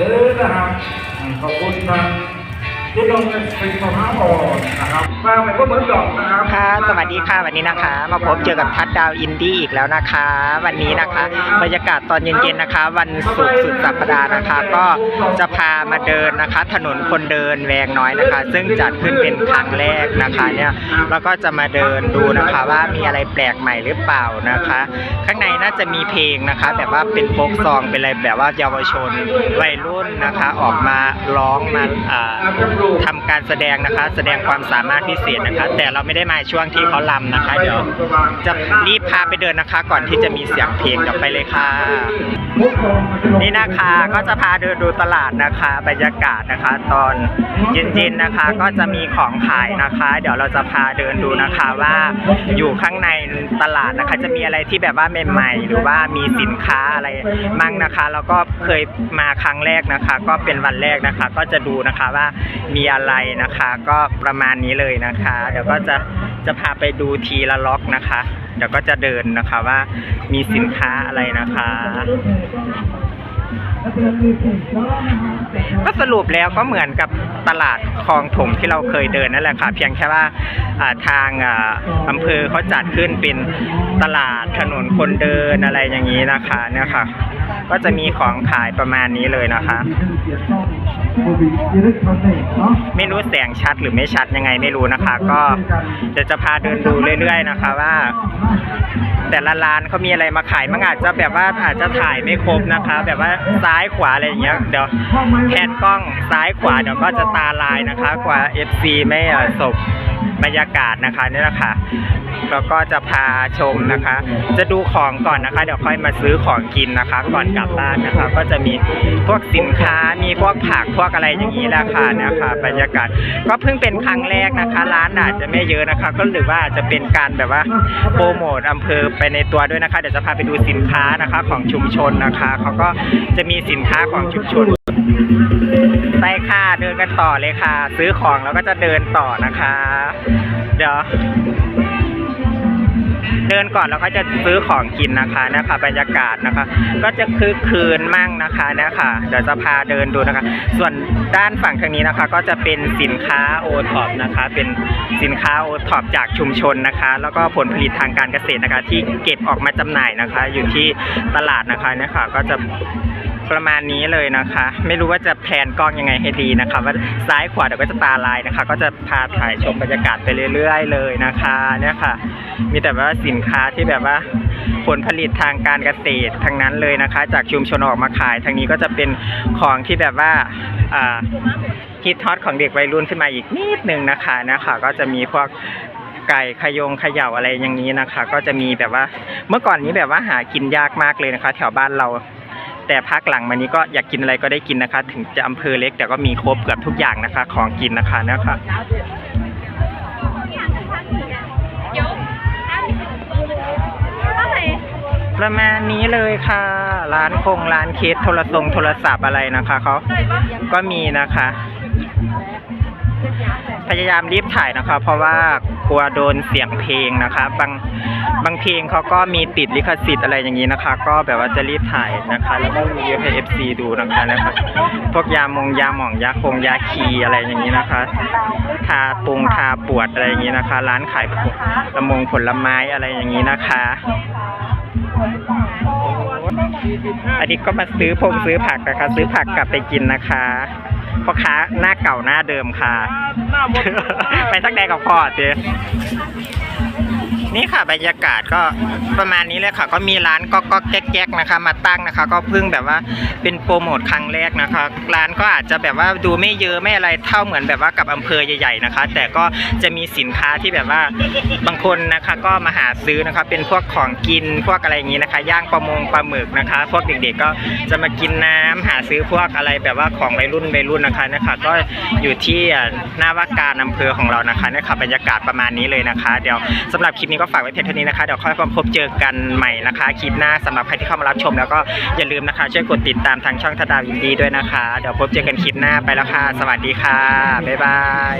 เด้อ ทางที่ลงเป็นสินค้าอ่อนนะครับมาเป็นพวกเหมือนดอกนะครับค่ะสวัสดีค่ะวันนี้นะคะ มาพบเจอกับทัดดาวอินดี้อีกแล้วนะคะ วันนี้นะคะ บรรยากาศตอนเย็นๆนะคะ วันศุกร์สุดสัปดาห์นะคะ ก็จะพามาเดินนะคะ ถนนคนเดินแวงน้อยนะคะ ซึ่งจัดขึ้นเป็นครั้งแรกนะคะเนี่ยแล้วก็จะมาเดินดูนะคะว่ามีอะไรแปลกใหม่หรือเปล่านะคะ ข้างในน่าจะมีเพลงนะคะ แบบว่าเป็นโฟกซองเป็นอะไรแบบว่าเยาวชนวัยรุ่นนะคะ ออกมาร้องมาอ่าทำการแสดงนะคะ แสดงความสามารถพิเศษนะคะ แต่เราไม่ได้มาช่วงที่เขาลำนะคะ เดี๋ยวจะรีบพาไปเดินนะคะ ก่อนที่จะมีเสียงเพลงเดี๋ยวไปเลยค่ะ นี่นะคะก็จะพาเดินดูตลาดนะคะบรรยากาศนะคะ ตอนเย็นๆนะคะ ก็จะมีของขายนะคะ เดี๋ยวเราจะพาเดินดูนะคะว่าอยู่ข้างในตลาดนะคะ จะมีอะไรที่แบบว่าใหม่ๆหรือว่ามีสินค้าอะไรมั่งนะคะ แล้วก็เคยมาครั้งแรกนะคะ ก็เป็นวันแรกนะคะ ก็จะดูนะคะว่ามีอะไรนะคะ ก็ประมาณนี้เลยนะคะ เดี๋ยวก็จะจะพาไปดูทีละล็อกนะคะ เดี๋ยวก็จะเดินนะคะว่ามีสินค้าอะไรนะคะก็สรุปแล้วก็เหมือนกับตลาดคลองถมที่เราเคยเดินนั่นแหละค่ะ เพียงแค่ว่าทางอ่าอำเภอเขาจัดขึ้นเป็นตลาดถนนคนเดินอะไรอย่างนี้นะคะเนี่ยค่ะ ก็จะมีของขายประมาณนี้เลยนะคะ ไม่รู้แสงชัดหรือไม่ชัดยังไงไม่รู้นะคะ ก็เดี๋ยวจะพาเดินดูเรื่อย ๆ นะคะว่า แต่ละร้านเขามีอะไรมาขายมันอาจจะแบบว่าอาจจะถ่ายไม่ครบนะคะ แบบว่าซ้ายขวาอะไรอย่างเงี้ยเดี๋ยวแพนกล้องซ้ายขวาเดี๋ยวก็จะตาลายนะคะ กว่า FC ไม่เอ่อสบ บรรยากาศนะคะนี่แหละค่ะแล้วก็จะพาชมนะคะ จะดูของก่อนนะคะ เดี๋ยวค่อยมาซื้อของกินนะคะ ก่อนกลับบ้านนะคะ ก็จะมีพวกสินค้ามีพวกผักพวกอะไรอย่างนี้แหละค่ะนะคะ บรรยากาศก็เพิ่งเป็นครั้งแรกนะคะ ร้านอาจจะไม่เยอะนะคะ ก็หรือว่าจจะเป็นการแบบว่าโปรโมทอำเภอไปในตัวด้วยนะคะเดี๋ยวจะพาไปดูสินค้านะคะของชุมชนนะคะเขาก็จะมีสินค้าของชุมชน ไปค่ะเดินกันต่อเลยค่ะ ซื้อของแล้วก็จะเดินต่อนะคะ เดี๋ยว เดินก่อนแล้วก็จะซื้อของกินนะคะนะคะ บรรยากาศนะคะ ก็จะคึกคืนมั่งนะคะนี่ยค่ะเดี๋ยวจะพาเดินดูนะคะ ส่วนด้านฝั่งทางนี้นะคะ ก็จะเป็นสินค้าโอท็อปนะคะ เป็นสินค้าโอท็อปจากชุมชนนะคะ แล้วก็ผลผลิตทางการเกษตรนะคะ ที่เก็บออกมาจำหน่ายนะคะ อยู่ที่ตลาดนะคะนี่ยค่ะก็จะ ประมาณนี้เลยนะคะ ไม่รู้ว่าจะแพนกล้องยังไงให้ดีนะคะ ว่าซ้ายขวาเดี๋ยวก็จะตาลายนะคะ ก็จะพาถ่ายชมบรรยากาศไปเรื่อยๆ เลยนะคะเนี่ยค่ะ มีแต่ว่าสินค้าที่แบบว่าผลผลิตทางการเกษตรทั้งนั้นเลยนะคะ จากชุมชนออกมาขายทางนี้ก็จะเป็นของที่แบบว่าฮิตฮอตของเด็กวัยรุ่นขึ้นมาอีกนิดนึงนะคะนะคะก็จะมีพวกไก่ขยงขย่าอะไรอย่างนี้นะคะ ก็จะมีแบบว่าเมื่อก่อนนี้แบบว่าหากินยากมากเลยนะคะ แถวบ้านเรา แต่พักหลังมานี้ก็อยากกินอะไรก็ได้กินนะคะ ถึงจะอำเภอเล็กแต่ก็มีครบเกือบทุกอย่างนะคะ ของกินนะคะนะคะประมาณนี้เลยค่ะ ร้านคงร้านเคสโทรทรงโทรศัพท์อะไรนะคะเขาก็มีนะคะ พยายามรีบถ่ายนะคะ เพราะว่า กลัวโดนเสียงเพลงนะคะ บางบางเพลงเขาก็มีติดลิขสิทธิ์อะไรอย่างนี้นะคะ ก็แบบว่าจะรีบถ่ายนะคะ แล้วก็รีวิวให้ FC ดูนะคะนะคะพวกยามงยาหม่องยาคงยาคีอะไรอย่างนี้นะคะ ทาปรุงทาปวดอะไรอย่างนี้นะคะ ร้านขายผละมงผลไม้อะไรอย่างนี้นะคะอันนี้ก็มาซื้อพงซื้อผักนะคะ ซื้อผักกลับไปกินนะคะ พ่อค้าหน้าเก่าหน้าเดิมค่ะไปสักแดงกับพ่อเจ๊ นี่ค่ะบรรยากาศก็ประมาณนี้เลยค่ะ ก็มีร้านก็ก็แก๊กๆนะคะ มาตั้งนะคะ ก็เพิ่งแบบว่าเป็นโปรโมทครั้งแรกนะคะ ร้านก็อาจจะแบบว่าดูไม่เยอะไม่อะไรเท่าเหมือนแบบว่ากับอำเภอใหญ่ๆนะคะ แต่ก็จะมีสินค้าที่แบบว่าบางคนนะคะ ก็มาหาซื้อนะคะ เป็นพวกของกินพวกอะไรอย่างนี้นะคะ ย่างปลามงปลาหมึกนะคะ พวกเด็กๆก็จะมากินน้ำหาซื้อพวกอะไรแบบว่าของวัยรุ่นวัยรุ่นนะคะนะคะ ก็อยู่ที่หน้าว่าการอำเภอของเรานะคะนะคะบรรยากาศประมาณนี้เลยนะคะ เดี๋ยวสำหรับคลิปนี้ก็ฝากไว้เพียงเท่านี้นะคะ เดี๋ยวค่อยมาพบเจอกันใหม่นะคะ คลิปหน้าสำหรับใครที่เข้ามารับชม แล้วก็อย่าลืมนะคะ ช่วยกดติดตามทางช่องทดาวินดีด้วยนะคะ เดี๋ยวพบเจอกันคลิปหน้าไปแล้วค่ะ สวัสดีค่ะ บ๊ายบาย